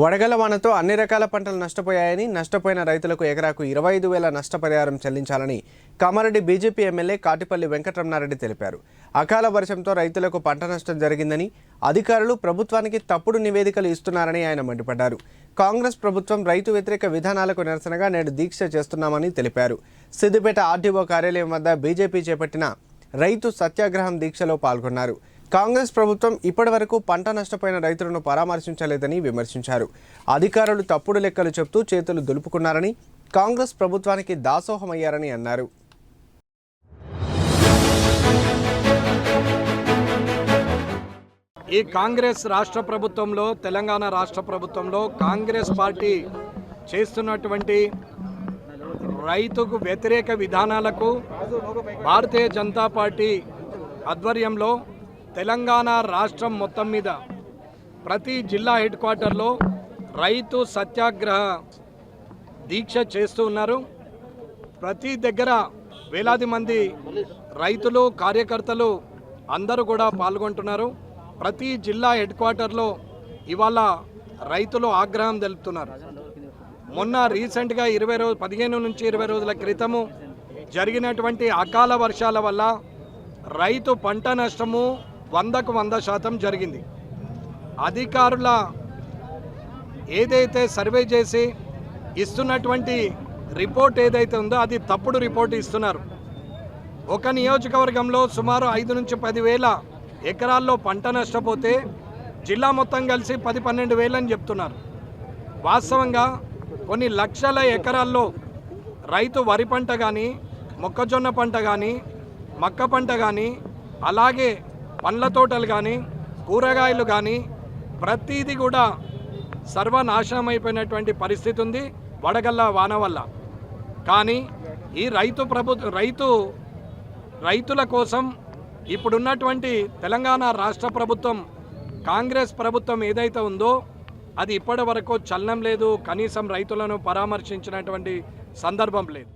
వడగల వానతో అన్ని రకాల పంటలు నష్టపోయాయని నష్టపోయిన రైతులకు ఎకరాకు ఇరవై ఐదు వేల నష్టపరిహారం చెల్లించాలని కామారెడ్డి బీజేపీ ఎమ్మెల్యే కాటిపల్లి వెంకటరమణారెడ్డి తెలిపారు. అకాల వర్షంతో రైతులకు పంట నష్టం జరిగిందని అధికారులు ప్రభుత్వానికి తప్పుడు నివేదికలు ఇస్తున్నారని ఆయన మండిపడ్డారు. కాంగ్రెస్ ప్రభుత్వం రైతు వ్యతిరేక విధానాలకు నిరసనగా నేడు దీక్ష చేస్తున్నామని తెలిపారు. సిద్దిపేట ఆర్డీఓ కార్యాలయం వద్ద బీజేపీ చేపట్టిన రైతు సత్యాగ్రహం దీక్షలో పాల్గొన్నారు. కాంగ్రెస్ ప్రభుత్వం ఇప్పటివరకు పంట నష్టపోయిన రైతులను పరామర్శించలేదని విమర్శించారు. అధికారులు తప్పుడు లెక్కలు చెబుతూ చేతులు దులుపుకున్నారని కాంగ్రెస్ ప్రభుత్వానికి దాసోహమయ్యారని అన్నారు. ఈ కాంగ్రెస్ రాష్ట్ర ప్రభుత్వంలో తెలంగాణ రాష్ట్ర ప్రభుత్వంలో కాంగ్రెస్ పార్టీ చేస్తున్నటువంటి రైతుకు వ్యతిరేక విధానాలకు భారతీయ జనతా పార్టీ ఆధ్వర్యంలో తెలంగాణ రాష్ట్రం మొత్తం మీద ప్రతి జిల్లా హెడ్ క్వార్టర్లో రైతు సత్యాగ్రహ దీక్ష చేస్తూ ఉన్నారు. ప్రతి దగ్గర వేలాది మంది రైతులు కార్యకర్తలు అందరూ కూడా పాల్గొంటున్నారు. ప్రతి జిల్లా హెడ్ క్వార్టర్లో ఇవాళ రైతులు ఆగ్రహం తెలుపుతున్నారు. మొన్న రీసెంట్గా ఇరవై రోజు పదిహేను నుంచి ఇరవై రోజుల క్రితము జరిగినటువంటి అకాల వర్షాల వల్ల రైతు పంట నష్టము వందకు వంద శాతం జరిగింది. అధికారుల ఏదైతే సర్వే చేసి ఇస్తున్నటువంటి రిపోర్ట్ ఏదైతే ఉందో అది తప్పుడు రిపోర్ట్ ఇస్తున్నారు. ఒక నియోజకవర్గంలో సుమారు ఐదు నుంచి పదివేల ఎకరాల్లో పంట నష్టపోతే జిల్లా మొత్తం కలిసి పది పన్నెండు వేలని చెప్తున్నారు. వాస్తవంగా కొన్ని లక్షల ఎకరాల్లో రైతు వరి పంట కానీ మొక్కజొన్న పంట కానీ మక్క పంట కానీ అలాగే పండ్ల తోటలు కానీ కూరగాయలు కానీ ప్రతిదీ కూడా సర్వనాశనం అయిపోయినటువంటి పరిస్థితి ఉంది వడగల్ల వాన వల్ల. కానీ ఈ రైతు ప్రభు రైతు రైతుల కోసం ఇప్పుడున్నటువంటి తెలంగాణ రాష్ట్ర ప్రభుత్వం కాంగ్రెస్ ప్రభుత్వం ఏదైతే ఉందో అది ఇప్పటి వరకు చలనం లేదు కనీసం రైతులను పరామర్శించినటువంటి సందర్భం లేదు.